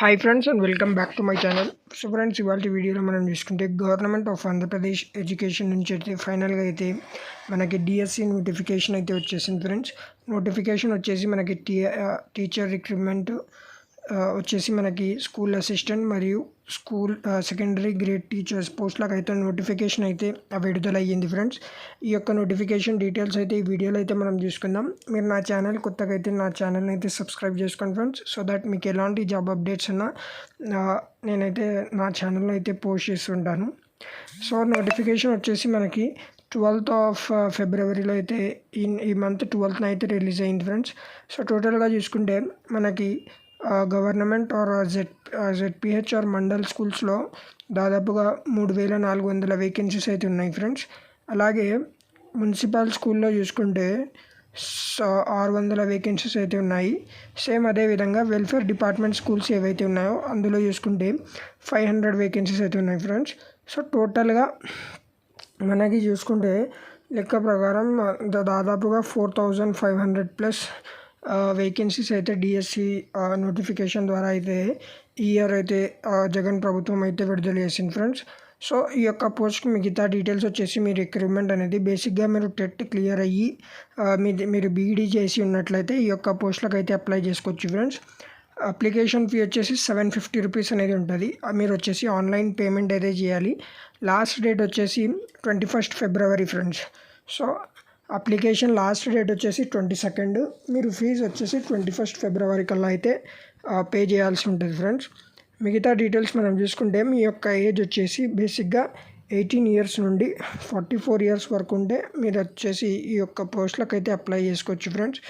Hi friends and welcome back to my channel so friends ఇవాళ వీడియోలో మనం చూసుకుంటే గవర్నమెంట్ ఆఫ్ ఆంధ్రప్రదేశ్ ఎడ్యుకేషన్ నుంచి అయితే ఫైనల్గా అయితే మనకి డిఎస్సి నోటిఫికేషన్ అయితే వచ్చేసింది ఫ్రెండ్స్ నోటిఫికేషన్ వచ్చేసి మనకి టీ టీచర్ రిక్రూట్మెంట్ వచ్చేసి మనకి స్కూల్ అసిస్టెంట్ మరియు స్కూల్ సెకండరీ గ్రేడ్ టీచర్స్ పోస్ట్లకు అయితే నోటిఫికేషన్ అయితే విడుదల అయ్యింది ఫ్రెండ్స్ ఈ యొక్క నోటిఫికేషన్ డీటెయిల్స్ అయితే ఈ వీడియోలో అయితే మనం చూసుకుందాం. మీరు నా ఛానల్ కొత్తగా అయితే నా ఛానల్ని అయితే సబ్స్క్రైబ్ చేసుకోండి ఫ్రెండ్స్ సో దట్ మీకు ఎలాంటి జాబ్ అప్డేట్స్ ఉన్నా నేనైతే నా ఛానల్లో అయితే పోస్ట్ చేస్తుంటాను. సో నోటిఫికేషన్ వచ్చేసి మనకి ట్వెల్త్ ఆఫ్ ఫిబ్రవరిలో అయితే ఈ ఈ మంత్ ట్వెల్త్న అయితే రిలీజ్ అయింది ఫ్రెండ్స్ సో టోటల్గా చూసుకుంటే మనకి government or Z ZPH or mandal స్కూల్స్లో దాదాపుగా మూడు వేల నాలుగు వందల వేకెన్సీస్ అయితే ఉన్నాయి ఫ్రెండ్స్ అలాగే మున్సిపల్ స్కూల్లో చూసుకుంటే ఆరు వందల వేకెన్సీస్ అయితే ఉన్నాయి. సేమ్ అదేవిధంగా వెల్ఫేర్ డిపార్ట్మెంట్ స్కూల్స్ ఏవైతే ఉన్నాయో అందులో చూసుకుంటే ఫైవ్ హండ్రెడ్ వేకెన్సీస్ అయితే ఉన్నాయి ఫ్రెండ్స్ సో టోటల్గా మనకి చూసుకుంటే లెక్క ప్రకారం దాదాపుగా four thousand five hundred plus vacancies అయితే డిఎస్సి నోటిఫికేషన్ ద్వారా అయితే ఈ ఇయర్ అయితే జగన్ ప్రభుత్వం అయితే విడుదల చేసింది ఫ్రెండ్స్ సో ఈ యొక్క పోస్ట్కి మిగతా డీటెయిల్స్ వచ్చేసి మీ రిక్రూట్మెంట్ అనేది బేసిక్గా మీరు టెట్ క్లియర్ అయ్యి మీది మీరు బీఈడీ చేసి ఉన్నట్లయితే ఈ యొక్క పోస్ట్లకు అయితే అప్లై చేసుకోవచ్చు ఫ్రెండ్స్ అప్లికేషన్ ఫీ వచ్చేసి సెవెన్ ఫిఫ్టీ రూపీస్ అనేది ఉంటుంది. మీరు వచ్చేసి ఆన్లైన్ పేమెంట్ అయితే చేయాలి. లాస్ట్ డేట్ వచ్చేసి twenty first February friends so application last date వచ్చేసి ట్వంటీ సెకండ్. మీరు ఫీజు వచ్చేసి ట్వంటీ ఫస్ట్ ఫిబ్రవరి కల్లా అయితే పే చేయాల్సి ఉంటుంది ఫ్రెండ్స్. మిగతా డీటెయిల్స్ మనం చూసుకుంటే మీ యొక్క ఏజ్ వచ్చేసి బేసిక్గా ఎయిటీన్ ఇయర్స్ నుండి ఫార్టీ ఫోర్ ఇయర్స్ వరకు ఉంటే మీరు వచ్చేసి ఈ యొక్క పోస్ట్లకు అయితే అప్లై చేసుకోవచ్చు ఫ్రెండ్స్.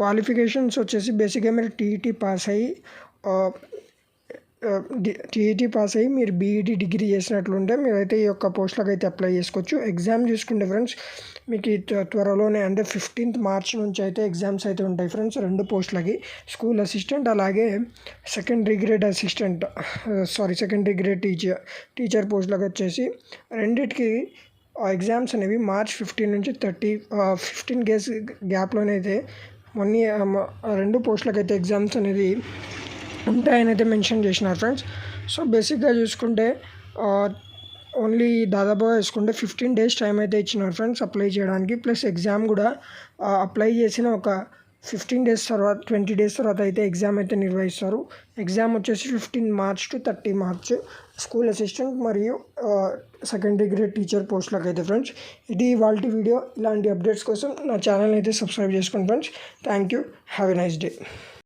క్వాలిఫికేషన్స్ వచ్చేసి బేసిక్గా మీరు టీఈటీ పాస్ అయ్యి టీఈటీ పాస్ అయ్యి మీరు బీఈడీ డిగ్రీ చేసినట్లుంటే మీరైతే ఈ యొక్క పోస్టులకు అయితే అప్లై చేసుకోవచ్చు. ఎగ్జామ్ చూసుకుంటే ఫ్రెండ్స్ మీకు త్వరలోనే అంటే ఫిఫ్టీన్త్ మార్చ్ నుంచి అయితే ఎగ్జామ్స్ అయితే ఉంటాయి ఫ్రెండ్స్ రెండు పోస్టులకి. స్కూల్ అసిస్టెంట్ అలాగే secondary grade assistant sorry secondary grade teacher teacher పోస్టులకు వచ్చేసి రెండిటికి ఎగ్జామ్స్ అనేవి మార్చ్ ఫిఫ్టీన్ నుంచి థర్టీ ఫిఫ్టీన్ డేస్ గ్యాప్లోనైతే మొన్న రెండు పోస్టులకు అయితే ఎగ్జామ్స్ అనేది ఉంటాయనైతే మెన్షన్ చేసినారు ఫ్రెండ్స్. సో బేసిక్గా చూసుకుంటే ఓన్లీ దాదాపుగా వేసుకుంటే ఫిఫ్టీన్ డేస్ టైం అయితే ఇచ్చినారు ఫ్రెండ్స్ అప్లై చేయడానికి. ప్లస్ ఎగ్జామ్ కూడా అప్లై చేసిన ఒక ఫిఫ్టీన్ డేస్ తర్వాత ట్వంటీ డేస్ తర్వాత అయితే ఎగ్జామ్ అయితే నిర్వహిస్తారు. ఎగ్జామ్ వచ్చేసి fifteen March to thirty March school assistant మరియు సెకండరీ గ్రేడ్ టీచర్ పోస్టులకు అయితే ఫ్రెండ్స్. ఇది వాళ్ళ వీడియో. ఇలాంటి అప్డేట్స్ కోసం నా ఛానల్ అయితే సబ్స్క్రైబ్ చేసుకోండి friends. Thank you have a nice day